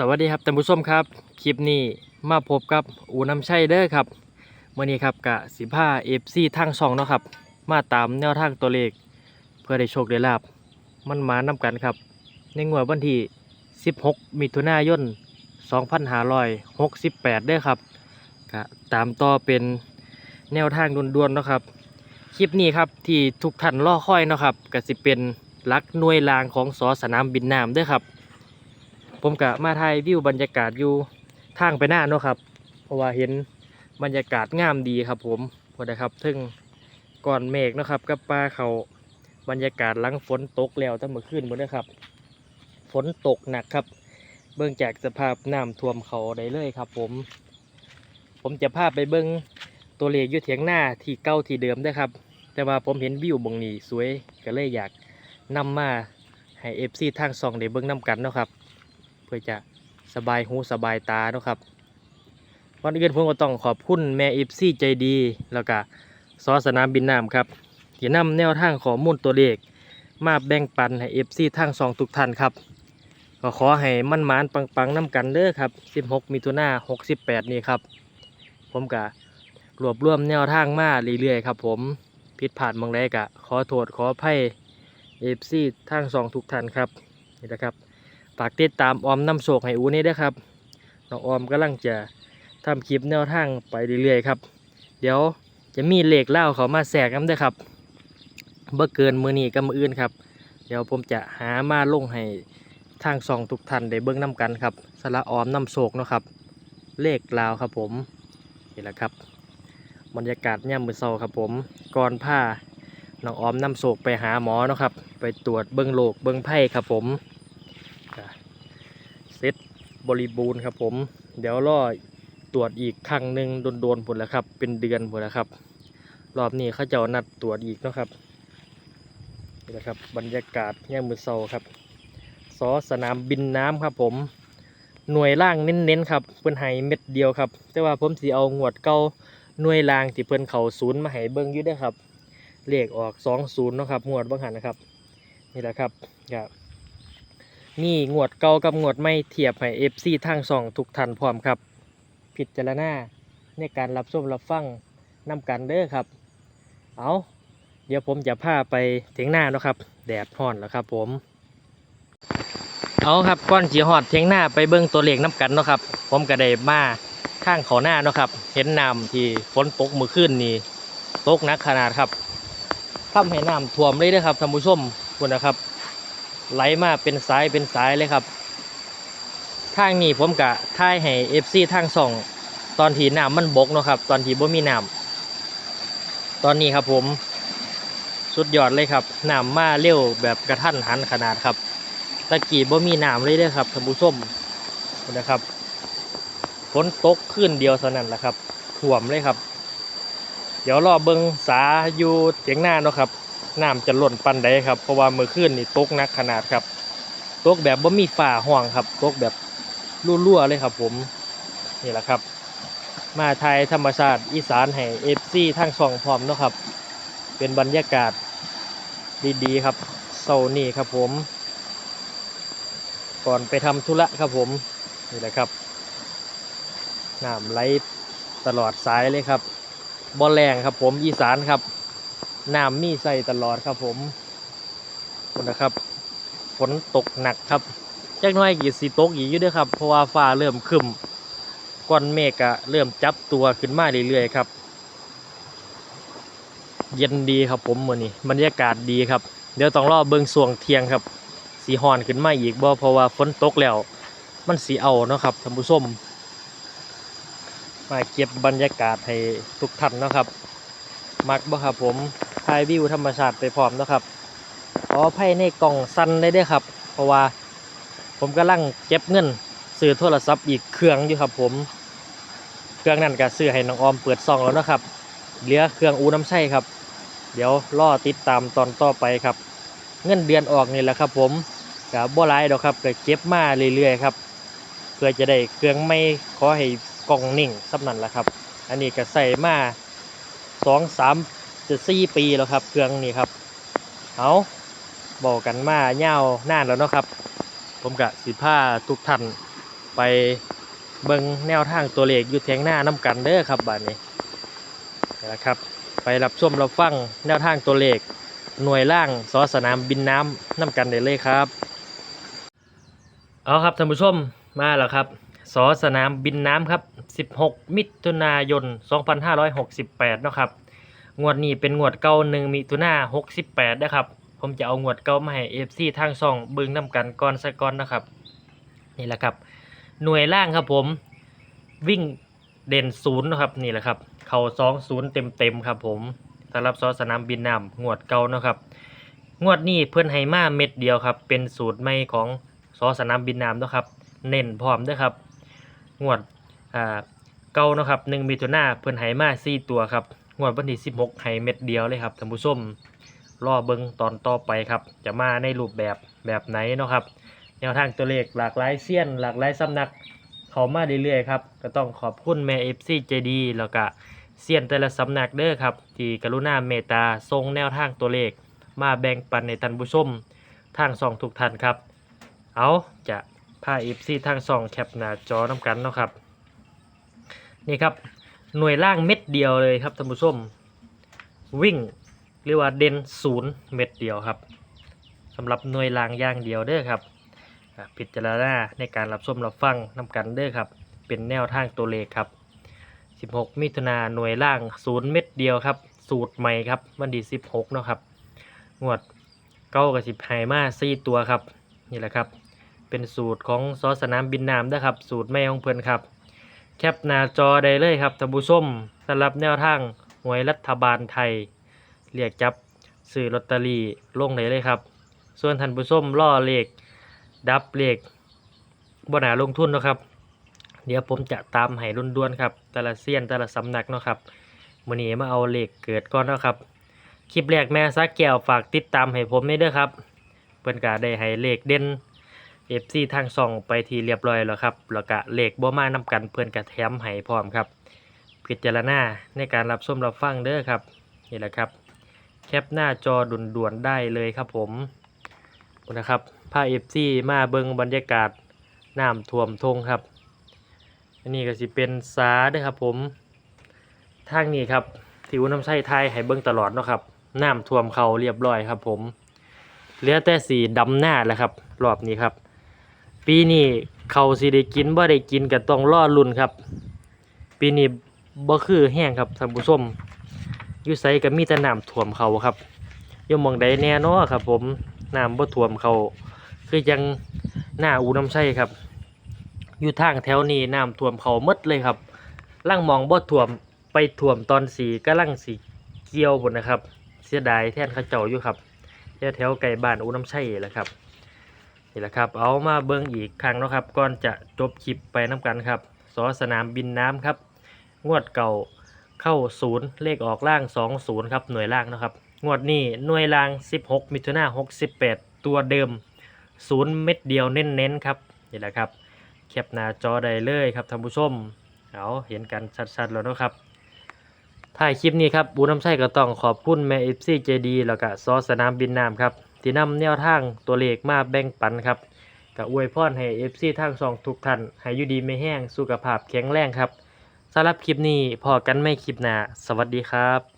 สวัสดีครับท่านผู้ชมครับ คลิปนี้มาพบกับอูน้ำชัยเด้อครับเมื่อนี้ครับกะสิผ้าเอฟซีทางช่องเนาะครับ มาตามแนวทางตัวเลข เพื่อได้โชคได้ลาบมันมานำกันครับ ในงวดวันที่ 16 มิถุนายน 2568เด้อครับกะตามต่อเป็นแนวทางด่วนๆเนาะครับ คลิปนี้ครับที่ทุกท่านรอคอยเนาะครับก็สิเป็นลักหน่วยรางของสอสนามบินน้ำเด้อครับ ผมกะมาถ่ายวิวบรรยากาศอยู่ทางไปหน้าเนาะครับ เพราะว่าเห็นบรรยากาศงามดีครับ ผมพอได้ครับถึงก่อนเมฆเนะครับ กับป่าเขาบรรยากาศหลังฝนตกแล้วตั้งเมื่อคืนหมดเลยครับ ฝนตกหนักครับ เบื้องจากสภาพน้ำท่วมเขาได้เลยครับ ผม ผมจะพาไปเบื้องตัวเลขยู่เถียงหน้าที่เก้าที่เดิมเด้ครับ แต่ว่าผมเห็นวิวบงนี้สวยก็เลยอยากนำมาให้เอฟซีทางซองได้เบิ้องน้กันเนาะครับ เพื่อจะสบายหูสบายตาเนาะครับวันอื่นผมก็ต้องขอบคุณแม่เอฟซี่ใจดี แล้วก็ซอสนามบินน้ำครับที่นำแนวทางข้อมูลตัวเลขมาแบ่งปันให้เอฟซีทางซองทุกท่านครับก็ขอให้มั่นหมานปังๆน้ำกันเด้อครับ 16 มิถุนา68 นี่ครับ ผมกะรวบรวมแนวทางมาเรื่อยๆครับผมผิดพลาดบางใดกะ ขอโทษขออภัยเอฟซีทางซองทุกท่านครับนี่นะครับ ฝากติดตามออมน้ำโศกให้อูนี่ด้วยครับน้องออมกำลังจะทำคลิปแนวทางไปเรื่อยๆครับ เดี๋ยวจะมีเหลขเล่าเขามาแสกน้ำด้วยครับเบ่อเกินมือนี้กับมืออื่นครับ เดี๋ยวผมจะหามาลงให้ทางซองทุกท่านได้เบิ้งน้ำกันครับสละออมน้ำโศกเนาะครับ เลขลาวครับผมนี่แหละครับ บรรยากาศย่ำมือเศร้าครับผมก่อนผ้าน้องออมน้ำโศกไปหาหมอเนาะครับ ไปตรวจเบิ้งโรคเบิ้งไพ่ครับผม บริบูรณ์ครับผม เดี๋ยวรอตรวจอีกครั้งหนึ่งโดนๆผลแล้วครับ เป็นเดือนผลแล้วครับ รอบนี้เขาจะนัดตรวจอีกนะครับนี่แหละครับบรรยากาศย่มมือเซาครับสอสนามบินน้ำครับผม หน่วยล่างเน้นๆครับเพิ่นให้เม็ดเดียวครับ แต่ว่าผมสีเอางวดเก่าหน่วยล่างที่เพิ่นเข่าศูนย์มาให้เบิ้งยู่เด้วยครับเลขออกสองศูนย์นะครับงวดบางหันนะครับ นี่แหละครับครับ นี่งวดเก่ากับงวดไม่เทียบให้เอฟซีทางสองทุกท่านพร้อมครับพิดจารณาในการรับชมรับฟังนำกันเด้อครับ เอาเดี๋ยวผมจะพาไปเถียงหน้าเนาะครับ แดดร้อนแล้วครับผม เอาครับก้อนจีหอดเถียงหน้าไปเบิ้งตัวเลขน้ำกันเนาะครับ ผมก็ได้มาข้างเขาหน้าเนาะครับ เห็นน้ำที่ฝนตกมือขึ้นนี่ตกนักขนาดครับทำให้น้ำท่วมเลยเด้อครับท่านผู้ชมคุณนะครับ ไหลมาเป็นสายเป็นสายเลยครับ ทางนี้ผมกะท่ายให้เอฟซีทางสอง ตอนที่น้ำมันบกเนาะครับ ตอนที่บ่มีน้ำตอนนี้ครับผมสุดยอดเลยครับน้ำมาเร็วแบบกระทันหันขนาดครับตะกี้บ่มีน้ำเลยเด้อครับท่านผู้ชมนะครับฝนตกขึ้นเดียวเท่านั้นแหละครับท่วมเลยครับ เดี๋ยวรอเบิงสาอยู่เถียงหน้าเนาะครับ น้ำจะหล่นปันใดครับเพราะว่าเมื่อคืนนี่ตกนักขนาดครับตกแบบบ่มีฝ่าห่วงครับตกแบบรั่วๆเลยครับ ผมนี่แหละครับ มาไทยธรรมชาติอีสานให้เอฟซีทั้งสองพร้อมเนาะครับ เป็นบรรยากาศดีๆครับเสานี้ครับผม ก่อนไปทำธุระครับผมนี่แหละครับน้ำไหลตลอดสายเลยครับบ่อแรงครับผมอีสานครับ น้ำมีใส่ตลอดครับผมนะครับ ฝนตกหนักครับจักน้อยกี่สีตกอีกอยู่ด้วยครับ เพราะว่าฟ้าเริ่มคึมก้อนเมฆอะเริ่มจับตัวขึ้นมาเรื่อยๆครับ เย็นดีครับผมมือนี้บรรยากาศดีครับ เดี๋ยวต้องรอเบิ่งสวงเทียงครับ สีหอนขึ้นมาอีกบ่เพราะว่าฝนตกแล้ว มันสีเอาเนาะครับท่านผู้ชมมาเก็บบรรยากาศให้ทุกท่านนะครับ มักบ่ครับผม ถ่ายวิวธรรมชาติไปพร้อมนะครับขอไพ่ในกล่องสั้นได้ด้อครับ เพราะว่าผมกำลังเก็บเงินซื้อโทรศัพท์อีกเครื่องอยู่ครับผม เครื่องนั้นก็ซื้อให้น้องออมเปิดซองแล้วนะครับ เหลือเครื่องอูน้ำใช่ครับ เดี๋ยวรอติดตามตอนต่อไปครับ เงินเดือนออกนี่แหละครับ ผมกับบ่หลายดอกครับก็เก็บมาเรื่อยๆครับ เพื่อจะได้เครื่องไม่ขอให้กล่องนิ่งสับนั่นแหละครับ อันนี้ก็ใส่มาสองสาม จะสี่ปีแล้วครับ เครื่องนี้ครับ เอาบอกกันมาเง่าวนานแล้วเนาะครับ ผมกะสิผ้าทุกท่านไปเบิงแนวทางตัวเลขอยู่เทียงหน้าน้ำกันเด้อครับบ้าดนี้นี่แหละครับ ไปรับชมรับฟังแนวทางตัวเลขหน่วยล่างสอสนามบินน้ำน้ำกันได้เลยครับ เอาครับท่านผู้ชมมาแล้วครับสอสนามบินน้ำครับ 16 มิถุนายน 2568นาะครับ งวดนี้เป็นงวดเก่าหนึ่งมิถุนา68นะครับ ผมจะเอางวดเก่ามาให้ FC ทางช่องบิ่งนำกันก่อนสักก่อนนะครับ นี่แหละครับ หน่วยล่างครับผมวิ่งเด่นศูนย์นะครับนี่แหละครับเข่าสองศูนย์เต็มเต็มครับผมสำหรับซอสนามบินนำงวดเก่านะครับงวดนี้เพื่อนให้มาเม็ดเดียวครับเป็นสูตรใหม่ของซอสนามบินน้ำนะครับ เน้นพร้อมด้วยครับ งวดอ่าเก่านะครับหนึ่งมิถุนาเพื่อนให้มาสี่ตัวครับ งวดวันที่สิบหกให้เม็ดเดียวเลยครับท่านผู้ชมรอเบิ้งตอนต่อไปครับ จะมาในรูปแบบแบบไหนเนาะครับ แนวทางตัวเลขหลากหลายเซียน หลากหลายสำนักเขามาเรื่อยๆครับ ก็ต้องขอบคุณแม่เอฟซีใจดีแล้วก็เซียนแต่ละสำนักเด้อครับ ที่กรุณาเมตตาทรงแนวทางตัวเลข มาแบ่งปันในท่านผู้ชมทางสองทุกท่านครับ เอาจะพาเอฟซีทางสองแคปหน้าจอน้ำกันเนาะครับ นี่ครับ หน่วยล่างเม็ดเดียวเลยครับท่านผู้ชมวิ่งเรียกว่าเด่นศูนย์เม็ดเดียวครับสำหรับหน่วยล่างย่างเดียวเด้อครับพิจารณาในการรับชมรับฟังนำกันเด้อครับ เป็นแนวทางตัวเลขครับ 16 มิถุนาหน่วยล่าง0เม็ดเดียวครับ สูตรใหม่ครับวันที่16เนาะครับงวดเก้ากับสิบไฮมา4ตัวครับนี่แหละครับ เป็นสูตรของซอสนามบินน้ำนะครับ สูตรไม่ของเพื่อนครับ แคปหน้าจอได้เลยครับท่านผู้ชมสำหรับแนวทางหวยรัฐบาลไทย เรียกจับซื้อลอตเตอรี่ลงได้เลยครับ ส่วนท่านผู้ชมล่อเลขดับเลขบนาลงทุนนะครับ เดี๋ยวผมจะตามให้รุนด่วนๆครับ แต่ละเซียนแต่ละสำนักเนาะครับมื้อนี้มาเอาเลขเกิดก่อนเนาะครับ คลิปแรกแม่ซักแก้วฝากติดตามให้ผมนี่เด้อครับเพิ่นก็ได้ให้เลขเด่น FC ทางช่องไปทีเรียบร้อยแล้วครับ แล้วก็เลขบ่มานํกันเพิ่นก็แถมให้พร้อมครับ พิจารณาในการรับชมรับฟังเด้อครับ นี่แหละครับ แคปหน้าจอด่วนๆได้เลยครับผมนะครับพาเอฟซีมาเบิงบรรยากาศน้ำท่วมทงครับ อันนี้ก็สิเป็นสาเด้วยครับผม ทางนี้ครับที่อุน้ำใช้ไทยให้เบิงตลอดเนาะครับน้ำท่วมเขาเรียบร้อยครับผม เหลือแต่สีดำหน้าแล้วครับ รอบนี้ครับ ปีนี้เขาสิได้กินบ่ได้กินก็ต้องรอลุ่นครับ ปีนี้บ่คือแห้งครับท่านผู้ชมอยู่ไสก็มีแต่น้ำท่วมเขาครับอยมมองใดแน่นอนครับ ผมน้ำบ่ท่วมเขาคือยังหน้าอูน้ำใช่ครับ อยู่ทางแถวนี้น้ำท่วมเขามดเลยครับล่างมองบ่ท่วมไปท่วมตอนสีก็ล่างสีเกี่ยวบนนะครับ เสียดายแท่นข้าเจ้าอยู่ครับแถวแถวไก่บ้านอูน้ำใช่แหละครับ นี่แหละครับ เอามาเบิ่งอีกครั้งนะครับก่อนจะจบคลิปไปน้กันครับสอสนามบินน้ำครับ งวดเก่าเข้าศูนย์เลขออกล่างสองศูนย์ครับ หน่วยล่างนะครับ งวดนี้หน่วยราง 16 มิถุนา68 ตัวเดิม 0 เม็ดเดียวเน้นๆครับนี่แหละครับแคปหน้าจอได้เลยครับท่านผู้ชมเอาเห็นกันชัดๆแล้วนะครับถ่ายคลิปนี้ครับบูน้ำไส้ก็ต้องขอบคุณแม่เอฟซีเจดีแล้วก็ซอสนามบินน้ำครับ ที่นำแนวทางตัวเลขมาแบ่งปันครับก็อวยพรให้เอฟซีทางสองทุกท่านให้อยู่ดีไม่แห้งสุขภาพแข็งแรงครับสำหรับคลิปนี้พอกันไม่คลิปหน้าสวัสดีครับ